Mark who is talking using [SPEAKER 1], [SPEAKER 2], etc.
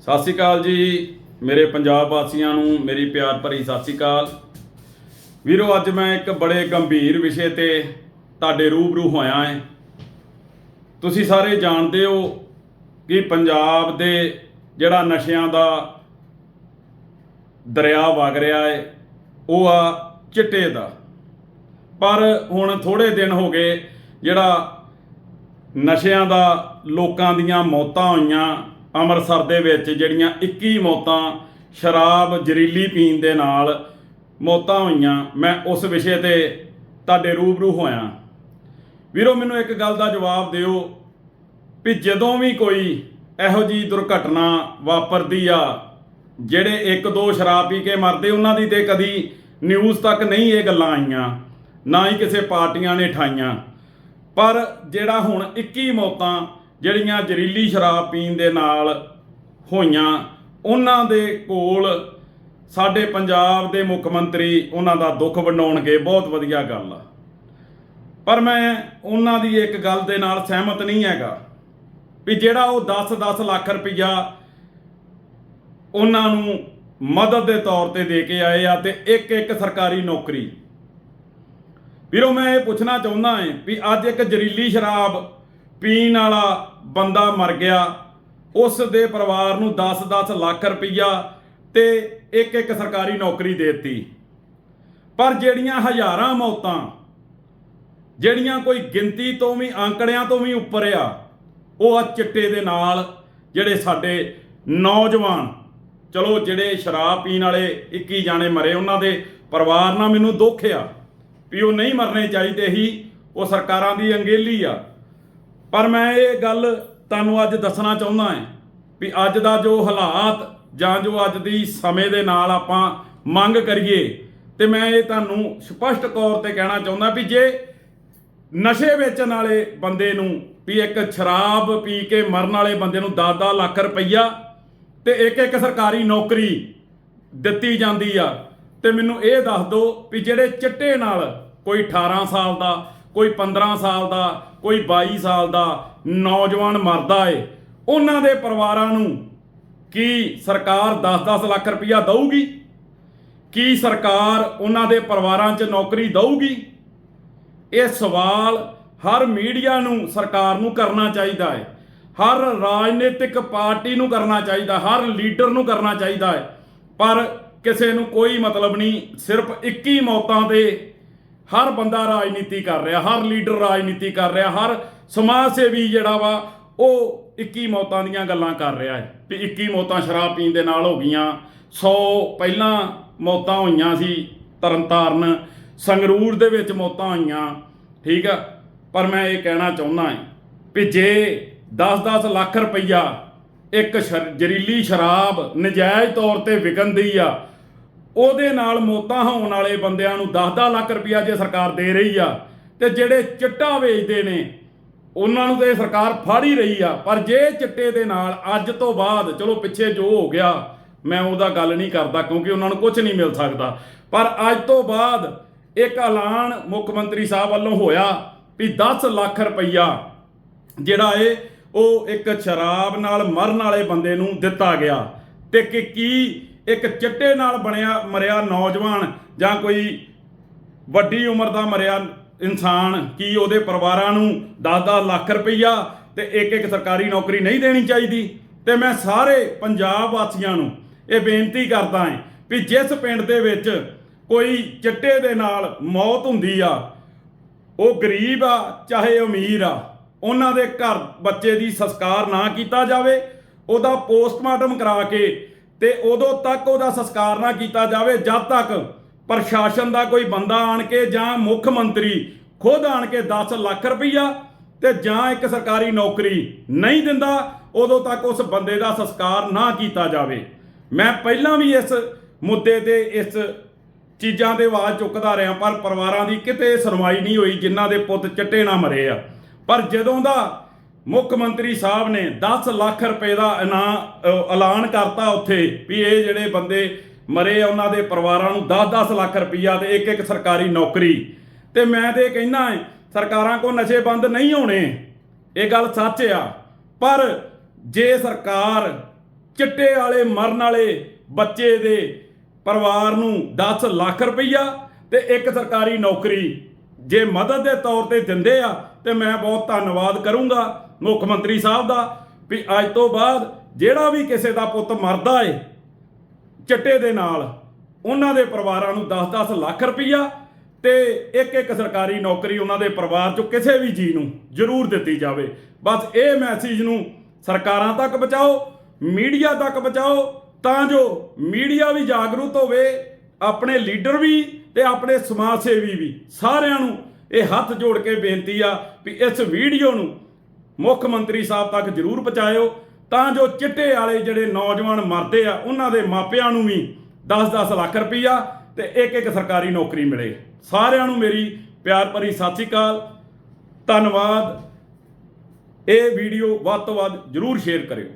[SPEAKER 1] ਸਤਿ ਸ਼੍ਰੀ ਅਕਾਲ ਜੀ। ਮੇਰੇ ਪੰਜਾਬ ਵਾਸੀਆਂ ਨੂੰ ਮੇਰੀ ਪਿਆਰ ਭਰੀ ਸਤਿ ਸ਼੍ਰੀ ਅਕਾਲ। ਵੀਰੋ, ਅੱਜ ਮੈਂ ਇੱਕ ਬੜੇ ਗੰਭੀਰ ਵਿਸ਼ੇ ਤੇ ਤੁਹਾਡੇ ਰੂਬਰੂ ਹੋਇਆ ਹਾਂ। ਤੁਸੀਂ ਸਾਰੇ ਜਾਣਦੇ ਹੋ ਕਿ ਪੰਜਾਬ ਦੇ ਜਿਹੜਾ ਨਸ਼ਿਆਂ ਦਾ ਦਰਿਆ ਵਗ ਰਿਹਾ ਹੈ, ਉਹ ਆ ਚਿੱਟੇ ਦਾ। ਪਰ ਹੁਣ ਥੋੜੇ ਦਿਨ ਹੋ ਗਏ ਜਿਹੜਾ ਨਸ਼ਿਆਂ ਦਾ ਲੋਕਾਂ ਦੀਆਂ ਮੌਤਾਂ ਹੋਈਆਂ ਅੰਮ੍ਰਿਤਸਰ ਦੇ ਵਿੱਚ ਜਿਹੜੀਆਂ 21 ਮੌਤਾਂ ਸ਼ਰਾਬ ਜ਼ਰੀਲੀ ਪੀਣ ਦੇ ਨਾਲ ਮੌਤਾਂ ਹੋਈਆਂ, ਮੈਂ ਉਸ ਵਿਸ਼ੇ ਤੇ ਤੁਹਾਡੇ ਰੂਬਰੂ ਹੋਇਆ। ਵੀਰੋ, ਮੈਨੂੰ ਇੱਕ ਗੱਲ ਦਾ ਜਵਾਬ ਦਿਓ ਵੀ ਜਦੋਂ ਵੀ ਕੋਈ ਇਹੋ ਜੀ ਦੁਰਘਟਨਾ ਵਾਪਰਦੀ ਆ, ਜਿਹੜੇ ਇੱਕ ਦੋ ਸ਼ਰਾਬ ਪੀ ਕੇ ਮਰਦੇ, ਉਹਨਾਂ ਦੀ ਤੇ ਕਦੀ ਨਿਊਜ਼ ਤੱਕ ਨਹੀਂ ਇਹ ਗੱਲਾਂ ਆਈਆਂ, ਨਾ ਹੀ ਕਿਸੇ ਪਾਰਟੀਆਂ ਨੇ ਠਾਈਆਂ। ਪਰ ਜਿਹੜਾ ਹੁਣ 21 ਮੌਤਾਂ ਜਿਹੜੀਆਂ ਜ਼ਹਿਰੀਲੀ ਸ਼ਰਾਬ ਪੀਣ ਦੇ ਨਾਲ ਹੋਈਆਂ, ਉਹਨਾਂ ਦੇ ਕੋਲ ਸਾਡੇ ਪੰਜਾਬ ਦੇ ਮੁੱਖ ਮੰਤਰੀ ਉਹਨਾਂ ਦਾ ਦੁੱਖ ਵੰਡਾਉਣਗੇ, ਬਹੁਤ ਵਧੀਆ ਗੱਲ ਆ। ਪਰ ਮੈਂ ਉਹਨਾਂ ਦੀ ਇੱਕ ਗੱਲ ਦੇ ਨਾਲ ਸਹਿਮਤ ਨਹੀਂ ਹੈਗਾ ਵੀ ਜਿਹੜਾ ਉਹ 10-10 ਲੱਖ ਰੁਪਈਆ ਉਹਨਾਂ ਨੂੰ ਮਦਦ ਦੇ ਤੌਰ ਤੇ ਦੇ ਕੇ ਆਏ ਆ ਤੇ ਇੱਕ ਇੱਕ ਸਰਕਾਰੀ ਨੌਕਰੀ। ਵੀਰੋ, ਮੈਂ ਇਹ ਪੁੱਛਣਾ ਚਾਹੁੰਦਾ ਹਾਂ ਵੀ ਅੱਜ ਇੱਕ ਜ਼ਹਿਰੀਲੀ ਸ਼ਰਾਬ ਪੀਣ ਵਾਲਾ ਬੰਦਾ ਮਰ ਗਿਆ, ਉਸ ਦੇ ਪਰਿਵਾਰ ਨੂੰ 10-10 ਲੱਖ ਰੁਪਈਆ ਤੇ ਇੱਕ ਇੱਕ ਸਰਕਾਰੀ ਨੌਕਰੀ ਦੇ ਦਿੱਤੀ। ਪਰ ਜਿਹੜੀਆਂ ਹਜ਼ਾਰਾਂ ਮੌਤਾਂ, ਜਿਹੜੀਆਂ ਕੋਈ ਗਿਣਤੀ ਤੋਂ ਵੀ, ਅੰਕੜਿਆਂ ਤੋਂ ਵੀ ਉੱਪਰ ਆ, ਉਹ ਆ ਚਿੱਟੇ ਦੇ ਨਾਲ ਜਿਹੜੇ ਸਾਡੇ ਨੌਜਵਾਨ, ਚਲੋ ਜਿਹੜੇ ਸ਼ਰਾਬ ਪੀਣ ਵਾਲੇ 21 ਜਾਣੇ ਮਰੇ ਉਹਨਾਂ ਦੇ ਪਰਿਵਾਰ ਨਾਲ ਮੈਨੂੰ ਦੁੱਖ ਆ ਵੀ ਉਹ ਨਹੀਂ ਮਰਨੇ ਚਾਹੀਦੇ ਹੀ, ਉਹ ਸਰਕਾਰਾਂ ਦੀ ਅੰਗੇਲੀ ਆ। ਪਰ ਮੈਂ ਇਹ ਗੱਲ ਤੁਹਾਨੂੰ ਅੱਜ ਦੱਸਣਾ ਚਾਹੁੰਦਾ ਹਾਂ ਵੀ ਅੱਜ ਦਾ ਜੋ ਹਾਲਾਤ ਜਾਂ ਜੋ ਅੱਜ ਦੀ ਸਮੇਂ ਦੇ ਨਾਲ ਆਪਾਂ ਮੰਗ ਕਰੀਏ ਤੇ ਮੈਂ ਇਹ ਤੁਹਾਨੂੰ ਸਪਸ਼ਟ ਤੌਰ ਤੇ ਕਹਿਣਾ ਚਾਹੁੰਦਾ ਵੀ ਜੇ ਨਸ਼ੇ ਵੇਚਣ ਵਾਲੇ ਬੰਦੇ ਨੂੰ ਵੀ ਇੱਕ ਸ਼ਰਾਬ ਪੀ ਕੇ ਮਰਨ ਵਾਲੇ ਬੰਦੇ ਨੂੰ 10-10 ਲੱਖ ਰੁਪਈਆ ਤੇ ਇੱਕ ਇੱਕ ਸਰਕਾਰੀ ਨੌਕਰੀ ਦਿੱਤੀ ਜਾਂਦੀ ਆ, ਤੇ ਮੈਨੂੰ ਇਹ ਦੱਸ ਦਿਓ ਵੀ ਜਿਹੜੇ ਚਿੱਟੇ ਨਾਲ ਕੋਈ 18 ਸਾਲ ਦਾ ਕੋਈ 15 ਸਾਲ ਦਾ, ਕੋਈ 22 ਸਾਲ ਦਾ ਨੌਜਵਾਨ ਮਰਦਾ ਏ, ਉਹਨਾਂ ਦੇ ਪਰਿਵਾਰਾਂ ਨੂੰ ਕੀ ਸਰਕਾਰ 10-10 ਲੱਖ ਰੁਪਈਆ ਦਊਗੀ? ਕੀ ਸਰਕਾਰ ਉਹਨਾਂ ਦੇ ਪਰਿਵਾਰਾਂ 'ਚ ਨੌਕਰੀ ਦਊਗੀ? ਇਹ ਸਵਾਲ ਹਰ ਮੀਡੀਆ ਨੂੰ, ਸਰਕਾਰ ਨੂੰ ਕਰਨਾ ਚਾਹੀਦਾ ਹੈ ਹਰ ਰਾਜਨੀਤਿਕ ਪਾਰਟੀ ਨੂੰ ਕਰਨਾ ਚਾਹੀਦਾ, ਹਰ ਲੀਡਰ ਨੂੰ ਕਰਨਾ ਚਾਹੀਦਾ ਹੈ ਪਰ ਕਿਸੇ ਨੂੰ ਕੋਈ ਮਤਲਬ ਨਹੀਂ, ਸਿਰਫ 21 ਮੌਤਾਂ ਦੇ ਹਰ ਬੰਦਾ ਰਾਜਨੀਤੀ ਕਰ ਰਿਹਾ, ਹਰ ਲੀਡਰ ਰਾਜਨੀਤੀ ਕਰ ਰਿਹਾ, ਹਰ ਸਮਾਜ ਸੇਵੀ ਜਿਹੜਾ ਵਾ, ਉਹ 21 ਮੌਤਾਂ ਦੀਆਂ ਗੱਲਾਂ ਕਰ ਰਿਹਾ ਹੈ। ਵੀ 21 ਮੌਤਾਂ ਸ਼ਰਾਬ ਪੀਣ ਦੇ ਨਾਲ ਹੋ ਗਈਆਂ 100 ਪਹਿਲਾਂ ਮੌਤਾਂ ਹੋਈਆਂ ਸੀ ਤਰਨਤਾਰਨ, ਸੰਗਰੂਰ ਦੇ ਵਿੱਚ ਮੌਤਾਂ ਹੋਈਆਂ, ਠੀਕ ਆ? ਪਰ ਮੈਂ ਇਹ ਕਹਿਣਾ ਚਾਹੁੰਦਾ ਹਾਂ ਵੀ ਜੇ 10-10 ਲੱਖ ਰੁਪਈਆ ਇੱਕ ਸ਼ਰ- ਜ਼ਹਿਰੀਲੀ ਸ਼ਰਾਬ ਨਜਾਇਜ਼ ਤੌਰ ਤੇ ਵਿਕਣਦੀ ਆ ਉਹਦੇ ਨਾਲ ਮੌਤਾਂ ਹੋਣ ਵਾਲੇ ਬੰਦਿਆਂ ਨੂੰ 10-10 ਲੱਖ ਰੁਪਈਆ ਜੇ ਸਰਕਾਰ ਦੇ ਰਹੀ ਆ, ਤੇ ਜਿਹੜੇ ਚਿੱਟਾ ਵੇਚਦੇ ਨੇ, ਉਹਨਾਂ ਨੂੰ ਤੇ ਸਰਕਾਰ ਫੜ ਹੀ ਰਹੀ ਆ। ਪਰ ਜੇ ਚਿੱਟੇ ਦੇ ਨਾਲ ਅੱਜ ਤੋਂ ਬਾਅਦ, ਚਲੋ ਪਿੱਛੇ ਜੋ ਹੋ ਗਿਆ, ਮੈਂ ਉਹਦਾ ਗੱਲ ਨਹੀਂ ਕਰਦਾ ਕਿਉਂਕਿ ਉਹਨਾਂ ਨੂੰ ਕੁਝ ਨਹੀਂ ਮਿਲ ਸਕਦਾ। ਪਰ ਅੱਜ ਤੋਂ ਬਾਅਦ ਇੱਕ ਐਲਾਨ ਮੁੱਖ ਮੰਤਰੀ ਸਾਹਿਬ ਵੱਲੋਂ ਹੋਇਆ ਵੀ 10 ਲੱਖ ਰੁਪਈਆ ਜਿਹੜਾ ਏ, ਉਹ ਇੱਕ ਸ਼ਰਾਬ ਨਾਲ ਮਰਨ ਵਾਲੇ ਬੰਦੇ ਨੂੰ ਦਿੱਤਾ ਗਿਆ। ਤੇ ਕਿ ਕੀ ਇੱਕ ਚਿੱਟੇ ਨਾਲ ਬਣਿਆ, ਮਰਿਆ ਨੌਜਵਾਨ ਜਾਂ ਕੋਈ ਵੱਡੀ ਉਮਰ ਦਾ ਮਰਿਆ ਇਨਸਾਨ, ਕੀ ਉਹਦੇ ਪਰਿਵਾਰਾਂ ਨੂੰ 10-10 ਲੱਖ ਰੁਪਈਆ ਤੇ ਇੱਕ ਇੱਕ ਸਰਕਾਰੀ ਨੌਕਰੀ ਨਹੀਂ ਦੇਣੀ ਚਾਹੀਦੀ? ਤੇ ਮੈਂ ਸਾਰੇ ਪੰਜਾਬ ਵਾਸੀਆਂ ਨੂੰ ਇਹ ਬੇਨਤੀ ਕਰਦਾ ਹਾਂ ਵੀ ਜਿਸ ਪਿੰਡ ਦੇ ਵਿੱਚ ਕੋਈ ਚਿੱਟੇ ਦੇ ਨਾਲ ਮੌਤ ਹੁੰਦੀ ਆ, ਉਹ ਗਰੀਬ ਆ, ਚਾਹੇ ਅਮੀਰ ਆ, ਉਹਨਾਂ ਦੇ ਘਰ ਬੱਚੇ ਦੀ ਸੰਸਕਾਰ ਨਾ ਕੀਤਾ ਜਾਵੇ, ਉਹਦਾ ਪੋਸਟਮਾਰਟਮ ਕਰਾ ਕੇ ਤੇ ਉਦੋਂ ਤੱਕ ਉਹਦਾ ਸੰਸਕਾਰ ਨਾ ਕੀਤਾ ਜਾਵੇ। ਜਦ ਤੱਕ ਪ੍ਰਸ਼ਾਸਨ ਦਾ ਕੋਈ ਬੰਦਾ ਆਣ ਕੇ ਜਾਂ ਮੁੱਖ ਮੰਤਰੀ ਖੁਦ ਆਣ ਕੇ 10 ਲੱਖ ਰੁਪਈਆ ਤੇ ਜਾਂ ਇੱਕ ਸਰਕਾਰੀ ਨੌਕਰੀ ਨਹੀਂ ਦਿੰਦਾ, ਉਦੋਂ ਤੱਕ ਉਸ ਬੰਦੇ ਦਾ ਸੰਸਕਾਰ ਨਾ ਕੀਤਾ ਜਾਵੇ। ਮੈਂ ਪਹਿਲਾਂ ਵੀ ਇਸ ਮੁੱਦੇ ਤੇ ਇਸ ਚੀਜ਼ਾਂ ਦੇ ਆਵਾਜ਼ ਚੁੱਕਦਾ ਰਿਹਾ, ਪਰ ਪਰਿਵਾਰਾਂ ਦੀ ਕਿਤੇ ਸੁਣਵਾਈ ਨਹੀਂ ਹੋਈ, ਜਿਨ੍ਹਾਂ ਦੇ ਪੁੱਤ ਚਿੱਟੇ ਨਾ ਮਰੇ ਆ। ਪਰ ਜਦੋਂ ਦਾ ਮੁੱਖ ਮੰਤਰੀ ਸਾਹਿਬ ਨੇ 10 ਲੱਖ ਰੁਪਏ ਦਾ ਇਨਾ ਐਲਾਨ ਕਰਤਾ ਉੱਥੇ ਵੀ ਇਹ ਜਿਹੜੇ ਬੰਦੇ ਮਰੇ ਉਹਨਾਂ ਦੇ ਪਰਿਵਾਰਾਂ ਨੂੰ 10-10 ਲੱਖ ਰੁਪਈਆ ਤੇ ਇੱਕ ਇੱਕ ਸਰਕਾਰੀ ਨੌਕਰੀ। ਤੇ ਮੈਂ ਤੇ ਕਹਿੰਦਾ ਸਰਕਾਰਾਂ ਕੋ ਨਸ਼ੇ ਬੰਦ ਨਹੀਂ ਹੋਣੇ। ਇਹ ਗੱਲ ਸੱਚ ਆ। ਪਰ ਜੇ ਸਰਕਾਰ ਚਿੱਟੇ ਵਾਲੇ, ਮਰਨ ਵਾਲੇ ਬੱਚੇ ਦੇ ਪਰਿਵਾਰ ਨੂੰ 10 ਲੱਖ ਰੁਪਈਆ ਤੇ ਇੱਕ ਸਰਕਾਰੀ ਨੌਕਰੀ ਜੇ ਮਦਦ ਦੇ ਤੌਰ ਤੇ ਦਿੰਦੇ ਆ, ਤੇ ਮੈਂ ਬਹੁਤ ਧੰਨਵਾਦ ਕਰੂੰਗਾ। ਮੁੱਖ ਮੰਤਰੀ ਸਾਹਿਬ ਦਾ, ਵੀ ਅੱਜ ਤੋਂ ਬਾਅਦ ਜਿਹੜਾ ਵੀ ਕਿਸੇ ਦਾ ਪੁੱਤ ਮਰਦਾ ਏ, ਚਿੱਟੇ ਦੇ ਨਾਲ, ਉਹਨਾਂ ਦੇ ਪਰਿਵਾਰਾਂ ਨੂੰ 10-10 ਲੱਖ ਰੁਪਈਆ ਤੇ ਇੱਕ ਇੱਕ ਸਰਕਾਰੀ ਨੌਕਰੀ ਉਹਨਾਂ ਦੇ ਪਰਿਵਾਰ ਚੋਂ ਕਿਸੇ ਵੀ ਜੀ ਨੂੰ ਜ਼ਰੂਰ ਦਿੱਤੀ ਜਾਵੇ। ਬਸ ਇਹ ਮੈਸੇਜ ਨੂੰ ਸਰਕਾਰਾਂ ਤੱਕ ਪਹੁੰਚਾਓ, ਮੀਡੀਆ ਤੱਕ ਪਹੁੰਚਾਓ, ਤਾਂ ਜੋ ਮੀਡੀਆ ਵੀ ਜਾਗਰੂਕ ਹੋਵੇ, ਆਪਣੇ ਲੀਡਰ ਵੀ ਤੇ ਆਪਣੇ ਸਮਾਜ ਸੇਵੀ ਵੀ, ਸਾਰਿਆਂ ਨੂੰ ਇਹ ਹੱਥ ਜੋੜ ਕੇ ਬੇਨਤੀ ਆ ਵੀ ਇਸ ਵੀਡੀਓ ਨੂੰ ਮੁੱਖ ਮੰਤਰੀ ਸਾਹਿਬ ਤੱਕ ਜ਼ਰੂਰ ਪਹੁੰਚਾਇਓ, ਤਾਂ ਜੋ ਚਿੱਟੇ ਵਾਲੇ ਜਿਹੜੇ ਨੌਜਵਾਨ ਮਰਦੇ ਆ, ਉਹਨਾਂ ਦੇ ਮਾਪਿਆਂ ਨੂੰ ਵੀ 10-10 ਲੱਖ ਰੁਪਈਆ ਤੇ ਇੱਕ ਇੱਕ ਸਰਕਾਰੀ ਨੌਕਰੀ ਮਿਲੇ। ਸਾਰਿਆਂ ਨੂੰ ਮੇਰੀ ਪਿਆਰ ਭਰੀ ਸਤਿ ਸ਼੍ਰੀ ਅਕਾਲ। ਧੰਨਵਾਦ। ਇਹ ਵੀਡੀਓ ਵੱਧ ਤੋਂ ਵੱਧ ਜ਼ਰੂਰ ਸ਼ੇਅਰ ਕਰਿਓ।